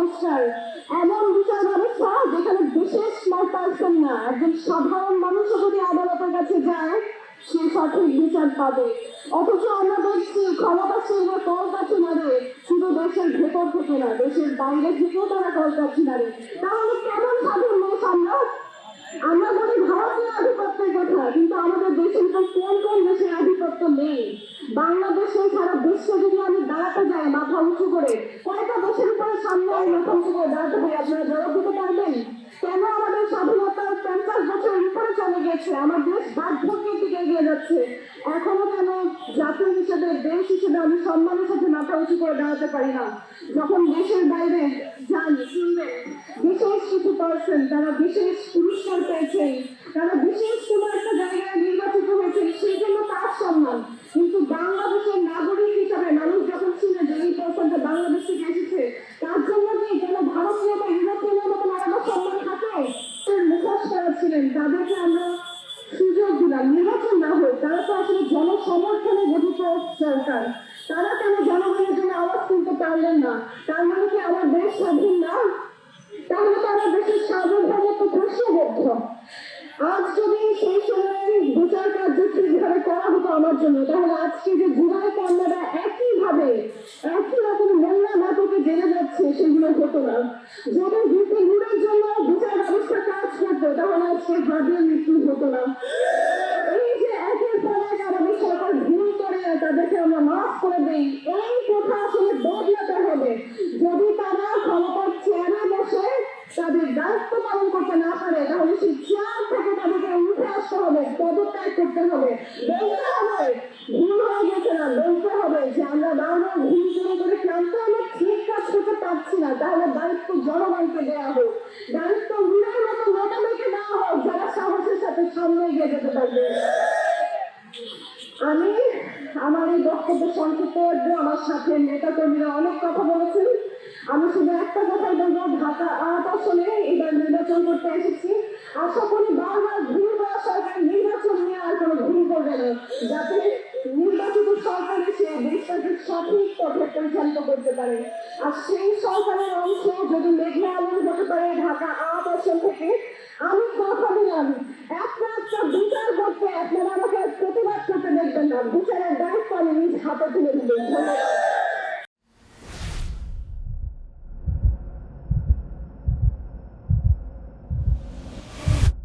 সংস্কার এমন বিচার ব্যবস্থা যেখানে বিশেষ পার্সন না, একজন সাধারণ মানুষও যদি আদালতের কাছে যায়, সে সঠিক বিচার পাবে। অথচ আমরা দেখছি ক্ষমতাসীনরা কল কাছে মারে শুধু দেশের ভেতর থেকে না, দেশের বাইরে থেকেও তারা কল কাছে মারে তাহলে কেমন স্বাধীন দেশ আমরা আমরা বলি ভারতীয় আধিপত্যের কথা, কিন্তু আমাদের দেশের তো কোন কোন দেশের আধিপত্য নেই। বাংলাদেশে সারা বিশ্বে যদি আমি দাঁড়াতে যাই মাথা উঁচু করে কয়টা দেশের উপরে সামনে আমি মাথা উঁচু করে দাঁড়াতে পারি আপনারা জবাব দিতে পারবেন? কেন আমাদের স্বাধীনতার পঞ্চাশ বছর উপরে চলে গেছে? আমার দেশ বার্ধক্যের দিকে এগিয়ে যাচ্ছে। এখনও কেন জাতীয় হিসেবে, দেশ হিসেবে আমি সম্মানের সাথে মাথা উঁচু করে দাঁড়াতে পারি না? যখন দেশের বাইরে যান শুনবেন বিশেষ কিছু পার্সন তারা বিশেষ পুরস্কার পেয়েছেন, তারা বিশেষ কোনো একটা জায়গায় নির্বাচিত হয়েছেন সেই জন্য তার সম্মান কিন্তু বাংলাদেশের নাগরিক হিসাবে মানুষ যখন শুনে যে এই পার্সনটা বাংলাদেশ থেকে এসেছে তার জন্য কি যেন ভারতীয় বা ইউরোপীয় মতন আলাদা সম্মান থাকে মুখোশ করা ছিলেন তাদেরকে আমরা সুযোগ দিলাম। নির্বাচন না হোক, তারা তো আসলে জনসমর্থনে গঠিত সরকার। তারা কেন জনগণের জন্য আওয়াজ তুলতে পারলেন না? তার মানে কি আমার দেশ স্বাধীন না? তাহলে তো আমার দেশের সার্বভৌমত্ব প্রশ্নবদ্ধ আজ যদি সেই সময় বিচার কার্য ঠিকভাবে করা হতো আমার জন্য, তাহলে আজকে যে জুলাই কন্যারা একইভাবে, একই রকম মোল্লা নাটকে জেনে যাচ্ছে, সেগুলো হতো না। যদি দুটি আজকে হাবিয়ে মৃত্যু হতো না এই যে একের পর এক আমাদের সরকার ভুল করে তাদেরকে আমরা মাফ করে দেই, এই কথা আসলে বদলাতে হবে। যদি তারা ক্ষমতার চেয়ারে বসে তাদের দায়িত্ব পালন করতে না পারে, তাহলে সেই চেয়ার থেকে তাদেরকে উঠে আসতে হবে, পদত্যাগ করতে হবে। বলতে হবে, ভুল হয়ে গেছে না, বলতে হবে যে আমরা বারবার ভুল করে করে ক্লান্ত, আমরা ঠিক কাজ করতে পারছি না, তাহলে দায়িত্ব জনগণকে দেওয়া হোক দায়িত্ব উড়ার মতো নেতাদেরকে দেওয়া হোক যারা সাহসের সাথে সামনে এগিয়ে যেতে পারবে আমি আমার এই বক্তব্য সংক্ষিপ্ত আমার সাথে নেতা কর্মীরা অনেক কথা বলেছেন। আমি শুধু একটা কথাই বলব, ঢাকা আট আসনে এবার নির্বাচন করতে এসেছি। আশা করি বারবার ভুল করা সরকার নির্বাচন নিয়ে আর কোনো ভুল করবে না। যাতে নির্বাচিত সরকার এসে দেশটাকে সঠিক পথে পরিচালিত করতে পারে। আর সেই সরকারের অংশ যদি মেঘনা আলম হতে পারে ঢাকা আট আসন থেকে, আমি কথা দিলাম। আমি নিজ হাতে তুলে দিলেন। ধন্যবাদ